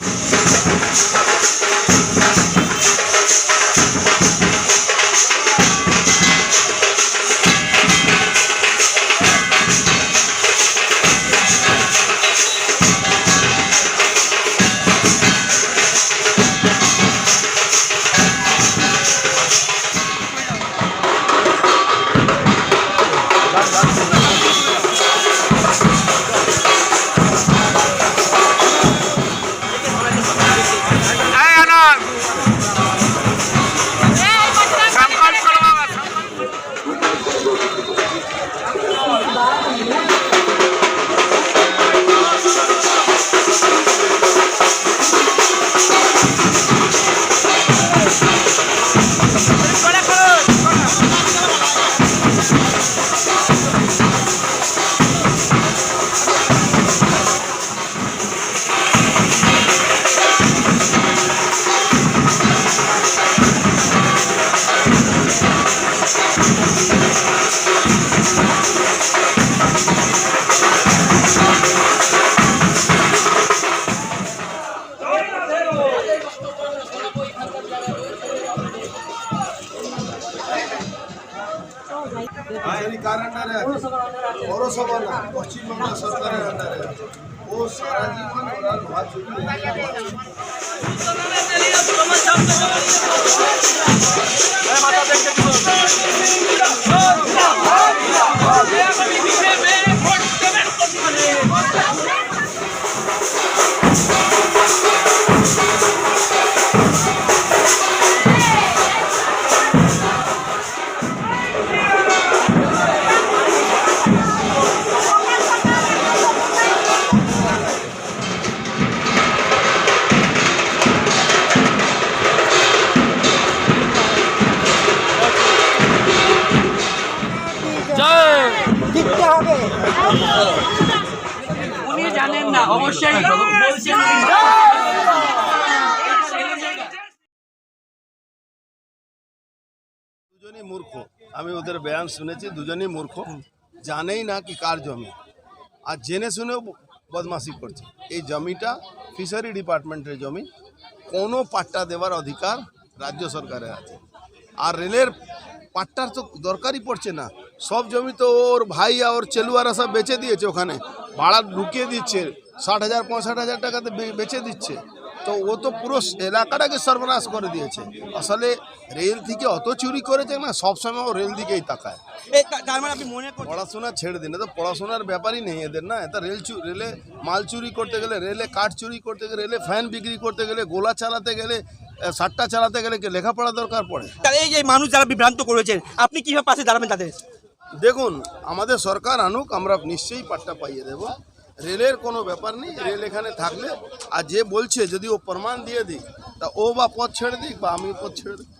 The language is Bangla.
you সেটি কার আন্ডারে আছে। পৌরসভা না পশ্চিমবাংলা সরকারের আন্ডারে আছে। ও সারা জীবন উনি জানেন না, অবশ্যই। দুজনই মূর্খ। আমি ওদের বয়ান শুনেছি, দুজনই মূর্খ। জানেই না কি কার জমি। আর জেনে শুনেও বদমাসি করছে। এই জমিটা ফিশারি ডিপার্টমেন্টের জমি। কোনো পাট্টা দেওয়ার অধিকার রাজ্য সরকারের আছে। আর রেলের পাট্টার তো দরকারই পড়ছে না। সব জমি তো ওর ভাই আর ওর চেলুয়ারা সব বেচে দিয়েছে ওখানে। ভাড়া ঢুকিয়ে দিচ্ছে ষাট হাজার পঁয়ষাট হাজার টাকাতে বেচে দিচ্ছে। তো ও তো পুরো এলাকাটাকে সর্বনাশ করে দিয়েছে। আসলে রেল থেকে অত চুরি করেছে না সবসময় ও রেল দিকেই তাকায়। মানে মনে পড়াশোনা ছেড়ে দিন তো পড়াশোনার ব্যাপারই নেই এদের না? এটা রেল রেলে মাল চুরি করতে গেলে রেলে কাঠ চুরি করতে গেলে রেলে ফ্যান বিক্রি করতে গেলে গোলা চালাতে গেলে সাট্টা চালাতে গেলে কি লেখাপড়া দরকার পড়ে? এই যে মানুষ যারা বিভ্রান্ত করেছেন আপনি কীভাবে পাশে দাঁড়াবেন তাদের? দেখুন, আমাদের সরকার আনুক, আমরা নিশ্চয়ই পাট্টা পাইয়ে দেব। রেলের কোনো ব্যাপার নেই, রেল এখানে থাকলে। আর যে বলছে, যদি ও প্রমাণ দিয়ে দিক, তা ও বা পথ ছেড়ে দিক বা আমি পথ ছেড়ে দিই